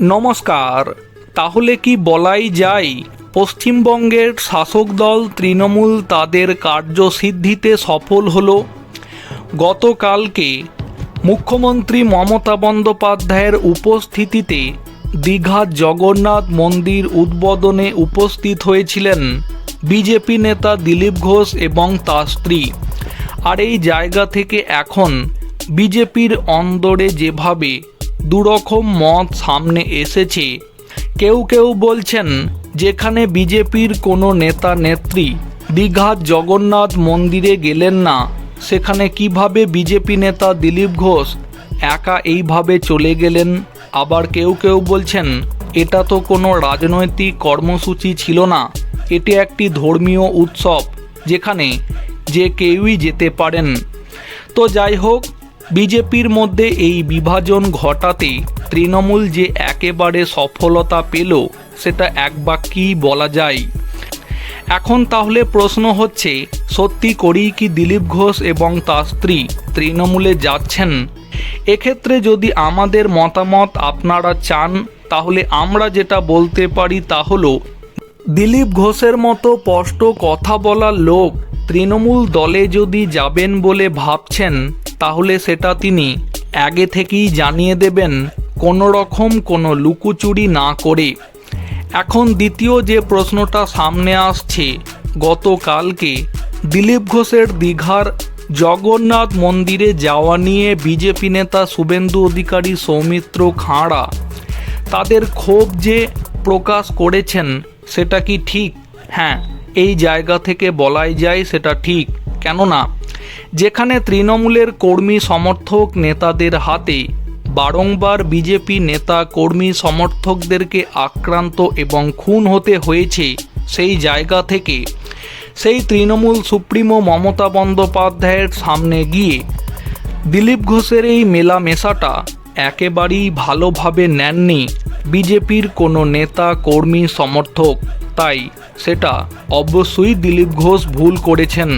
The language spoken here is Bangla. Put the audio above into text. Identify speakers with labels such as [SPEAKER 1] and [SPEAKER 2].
[SPEAKER 1] নমস্কার, তাহলে কি বলাই যায় পশ্চিমবঙ্গের শাসক দল তৃণমূল তাদের কার্যসিদ্ধিতে সফল হল? গতকালকে মুখ্যমন্ত্রী মমতা বন্দ্যোপাধ্যায়ের উপস্থিতিতে দীঘার জগন্নাথ মন্দির উদ্বোধনে উপস্থিত হয়েছিলেন বিজেপি নেতা দিলীপ ঘোষ এবং তার স্ত্রী। আর এই জায়গা থেকে এখন বিজেপির অন্দরে যেভাবে দুরকম মত সামনে এসেছে। কেউ কেউ বলছেন, যেখানে বিজেপির কোনো নেতা নেত্রী দীঘার জগন্নাথ মন্দিরে গেলেন না, সেখানে কীভাবে বিজেপি নেতা দিলীপ ঘোষ একা এইভাবে চলে গেলেন? আবার কেউ কেউ বলছেন, এটা তো কোনো রাজনৈতিক কর্মসূচি ছিল না, এটি একটি ধর্মীয় উৎসব, যেখানে যে কেউই যেতে পারেন। তো যাই হোক বিজেপির মধ্যে এই বিভাজন ঘটাতে তৃণমূল যে একেবারে সফলতা পেল, সেটা এক বাক্যেই বলা যায়। এখন তাহলে প্রশ্ন হচ্ছে, সত্যি করেই কি দিলীপ ঘোষ এবং তার স্ত্রী তৃণমূলে যাচ্ছেন? এক্ষেত্রে যদি আমাদের মতামত আপনারা চান, তাহলে আমরা যেটা বলতে পারি তা হলো, দিলীপ ঘোষের মতো স্পষ্ট কথা বলার লোক তৃণমূল দলে যদি যাবেন বলে ভাবছেন তাহলে সেটা তিনি আগে থেকেই জানিয়ে দেবেন কোনো রকম কোনো লুকোচুরি না করে। এখন দ্বিতীয় যে প্রশ্নটা সামনে আসছে, গতকালকে দিলীপ ঘোষের দীঘার জগন্নাথ মন্দিরে যাওয়া নিয়ে বিজেপি নেতা শুভেন্দু অধিকারী, সৌমিত্র খাঁড়া তাদের ক্ষোভ যে প্রকাশ করেছেন, সেটা কি ঠিক? হ্যাঁ এই জায়গা থেকে বলাই যায় সেটা ঠিক। কেননা যেখানে তৃণমূলের কর্মী সমর্থক নেতাদের হাতে বারংবার বিজেপি নেতা কর্মী সমর্থকদেরকে আক্রান্ত এবং খুন হতে হয়েছে সেই জায়গা থেকে। সেই তৃণমূল সুপ্রিমো মমতা বন্দ্যোপাধ্যায়ের সামনে গিয়ে দিলীপ ঘোষের এই মেলামেশাটা একেবারেই ভালোভাবে নেননি বিজেপির কোনো নেতা কর্মী সমর্থক। তাই সেটা অবশ্যই দিলীপ ঘোষ ভুল করেছেন।